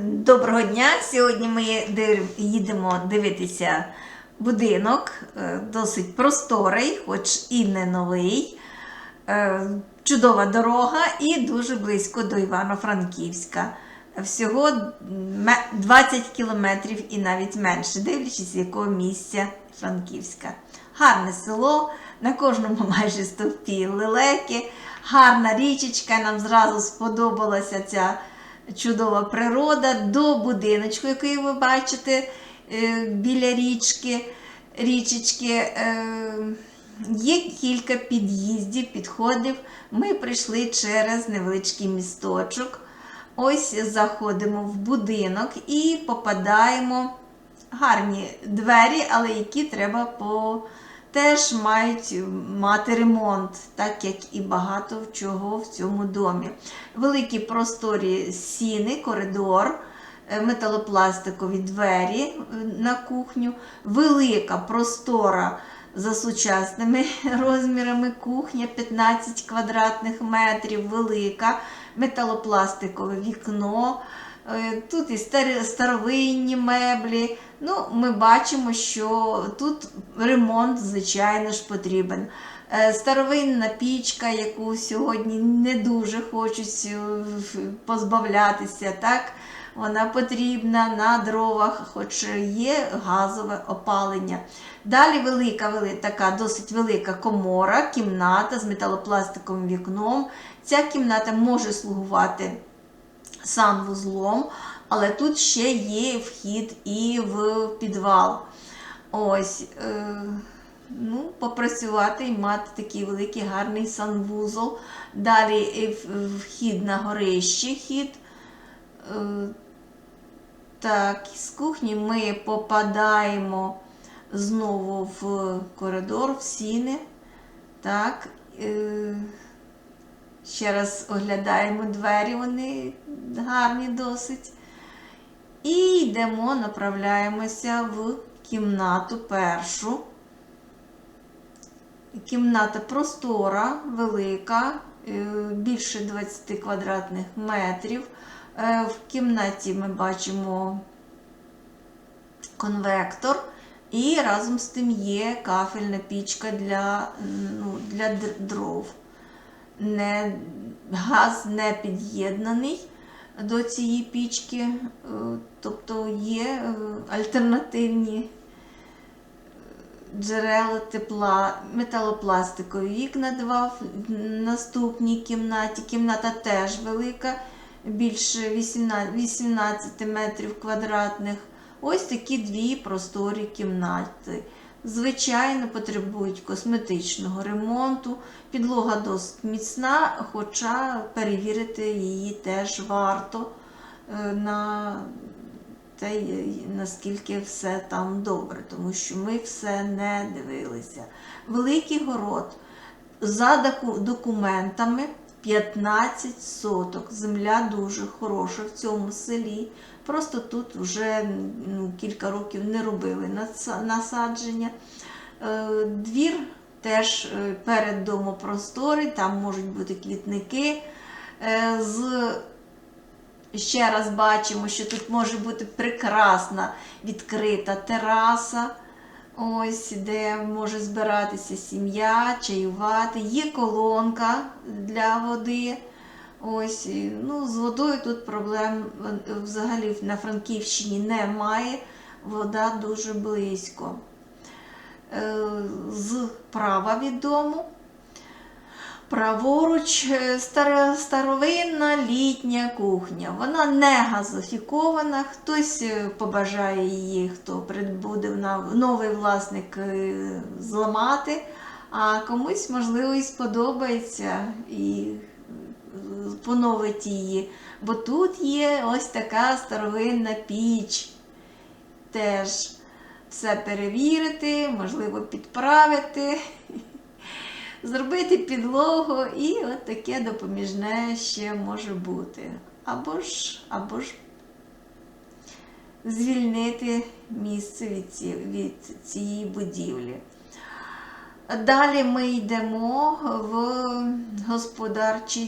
Доброго дня! Сьогодні ми їдемо дивитися будинок, е, досить просторий, хоч і не новий. Е, Чудова дорога і дуже близько до Івано-Франківська. Всього 20 кілометрів і навіть менше, дивлячись, якого місця Франківська. Гарне село, на кожному майже стовпі лелеки, гарна річечка. Нам зразу сподобалася ця чудова природа до будиночку, який ви бачите е, біля річки, річечки. Е, Є кілька під'їздів, підходів. Ми прийшли через невеличкий місточок. Ось заходимо в будинок і попадаємо гарні двері, але які треба по теж мають мати ремонт, так як і багато чого в цьому домі. Великі просторі сіни, коридор, е, металопластикові двері е, на кухню, велика простора за сучасними розмірами кухня 15 квадратних метрів, велика, металопластикове вікно. Е, Тут і старовинні меблі. Ну, ми бачимо, що тут ремонт, звичайно ж, потрібен. Е, Старовинна пічка, яку сьогодні не дуже хочуть е, позбавлятися, так? Вона потрібна на дровах, хоч є газове опалення. Далі велика, вели- така досить велика комора, кімната з металопластиковим вікном. Ця кімната може слугувати санвузлом, але тут ще є вхід і в підвал. Ось, е, ну, попрацювати і мати такий великий гарний санвузол. Далі е, вхід на горище, хід. Е, так, з кухні ми попадаємо знову в коридор, в сіни. Так. Е, Ще раз оглядаємо двері, вони гарні досить. І йдемо, направляємося в кімнату першу. Кімната простора, велика, е, більше 20 квадратних метрів. Е, В кімнаті ми бачимо конвектор. І разом з тим є кафельна пічка для, ну, для дров. Не, газ не під'єднаний до цієї пічки, е, тобто є е, альтернативні джерела тепла, металопластикові вікна два в наступній кімнаті. Кімната теж велика, більше 18, 18 метрів квадратних. Ось такі дві просторі кімнати. Звичайно, потребують косметичного ремонту. Підлога досить міцна, хоча перевірити її теж варто е, на те, наскільки все там добре, тому що ми все не дивилися. Великий город. За документами 15 соток. Земля дуже хороша в цьому селі. Просто тут вже ну, кілька років не робили насадження. Е, Двір теж е, перед домопросторий, там можуть бути квітники. Е, З Ще раз бачимо, що тут може бути прекрасна відкрита тераса, ось де може збиратися сім'я, чаювати. Є колонка для води. Ось, ну, з водою тут проблем взагалі на Франківщині немає. Вода дуже близько. Е, З права від Праворуч е, старовинна літня кухня. Вона не газофікована. Хтось е, побажає її, хто прибуде новий власник зламати, а комусь, можливо, і сподобається і поновить її. Бо тут є ось така старовинна піч. Теж все перевірити, можливо, підправити зробити підлогу і от таке допоміжне ще може бути. Або ж, або ж звільнити місце від, ці, від цієї будівлі. Далі ми йдемо в господарчий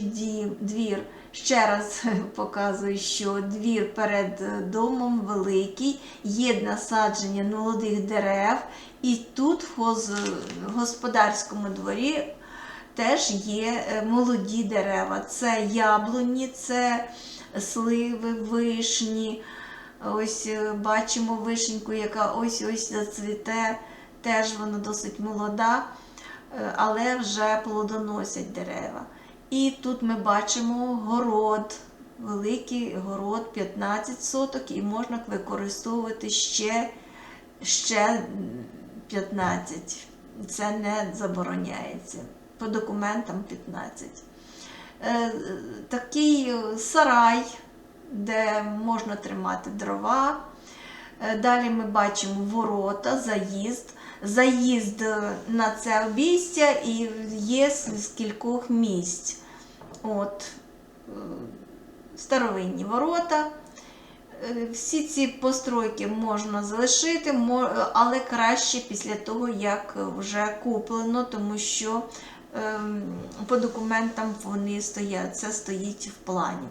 двір. Ще раз показую, що двір перед домом великий, є насадження молодих дерев, і тут в господарському дворі теж є е, молоді дерева. Це яблуні, це сливи, вишні. Ось е, бачимо вишеньку, яка ось ось зацвіте. Теж вона досить молода, е, але вже плодоносять дерева. І тут ми бачимо город, великий город 15 соток, і можна використовувати ще, ще 15. Це не забороняється. По документам 15. Е, Такий сарай, де можна тримати дрова. Е, Далі ми бачимо ворота, заїзд. Заїзд на це обійстя і є з кількох місць. От, е, старовинні ворота. Е, Всі ці постройки можна залишити, але краще після того, як вже куплено, тому що ем, по документам вони стоять, це стоїть в плані.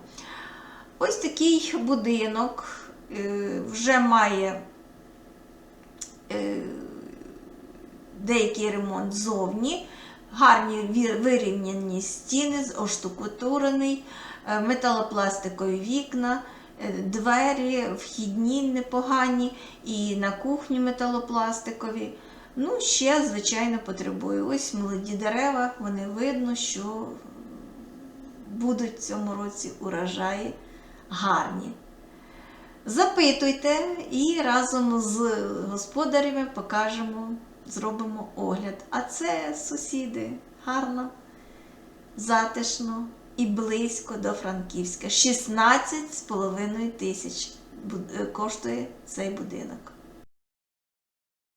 Ось такий будинок е, вже має деякий ремонт ззовні, гарні вирівняні стіни, оштукатурений, е, металопластикові вікна, е, двері, вхідні непогані, і на кухні металопластикові. Ну, ще, звичайно, потребує. Ось молоді дерева, вони видно, що будуть в цьому році урожаї гарні. Запитуйте і разом з господарями покажемо, зробимо огляд. А це сусіди гарно, затишно і близько до Франківська. 16,5 тисяч е, коштує цей будинок.